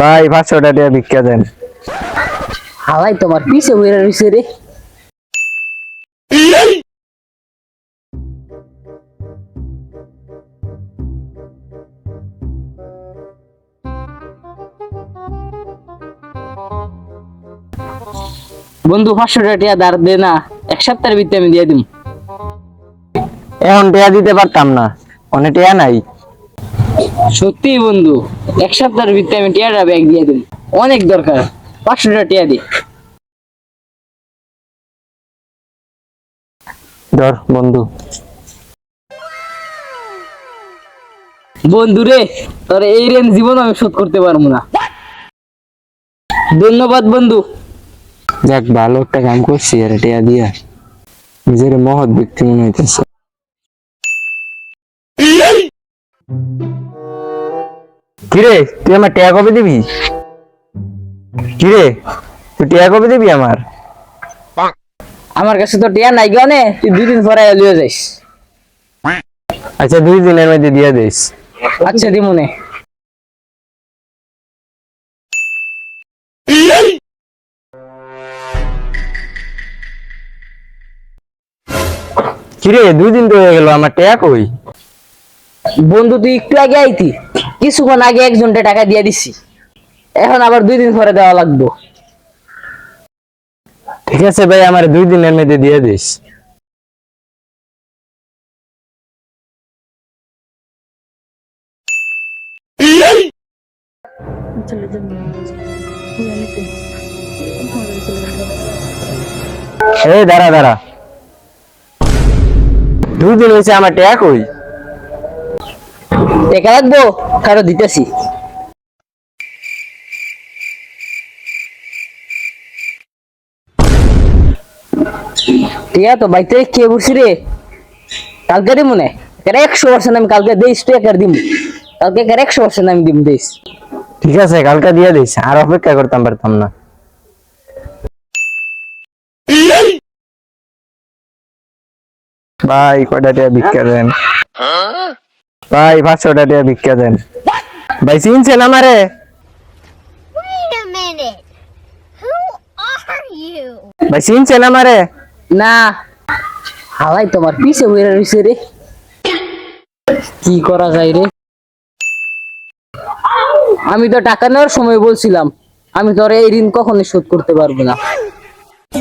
ভাই পাঁচশো টাকা ভিক্ষা দেন। হালাই তোমার পিছে হয়ে রয়েছে রে। বন্ধু পাঁচশো টাকা দাঁড় দে না এক সপ্তাহের ভিতরে আমি দিয়ে দিম। এখন টিয়া দিতে পারতাম না অনেক টিয়া নাই। সত্যি বন্ধু এক সপ্তাহের ভিতরে আমি টিয়াটা ব্যাগ দিয়ে দিম অনেক দরকার পাঁচশো টাকা টিয়া দি। ধর বন্ধু। বন্ধু রে তোর এই রেঞ্জ জীবন আমি শোধ করতে পারব না। ধন্যবাদ বন্ধু। যাক ভালো একটা কাম করছি আর টিয়া দিয়া। নিজের মহৎ ব্যক্তি মনে হইতেছে। কিরে তুই আমার টিয়া কবে দিবি? কিরে তুই টিয়া কবে দিবি আমার? আমার কাছে তো টিয়া নাই গনে তুই দুই দিন পরে লিয়ে যাইস। আচ্ছা দুই দিনের মধ্যে দিয়ে দিস। আচ্ছা দি মনে কিরে দুই দিন তো হয়ে গেল আমার টিয়া কই? বন্ধু তুই একটু আগে আইতি। কিছুক্ষণ আগে একজনটা টাকা দিয়ে দিছি। এখন আবার দুই দিন পরে দেওয়া লাগবো। ঠিক আছে ভাই, আমার দুই দিনের মধ্যে দিয়ে দিস। এই, দাঁড়া দাঁড়া। দুই দিন হয়েছে, আমার টিয়া কই? টাকা লাগবো? কারও দিতেছি। টিয়া তো বাইতে কে বসি রে? কালকে দিব মনে কেন একশো পার্সেন্ট আমি কালকে দিস তুই একার দিব কালকে একার একশো পার্সেন্ট আমি দিব দিস ঠিক আছে কালকে দিয়ে দিস আর অপেক্ষা করতাম পারতাম না। ভাই কয়টা টাকা ভিক্ষা দেন? ভাই পাঁচশোটা দিয়ে ভিক্ষা দেন। ভাই চিনছেন আমারে? ভাই চিনছেন আমারে? না। হালাই তোমার পিছে বইরা রয়েছে রে। কি করা যায় রে? আমি তো টাকা নেওয়ার সময় বলছিলাম। আমি তো এই ঋণ কখনো শোধ করতে পারব না। কি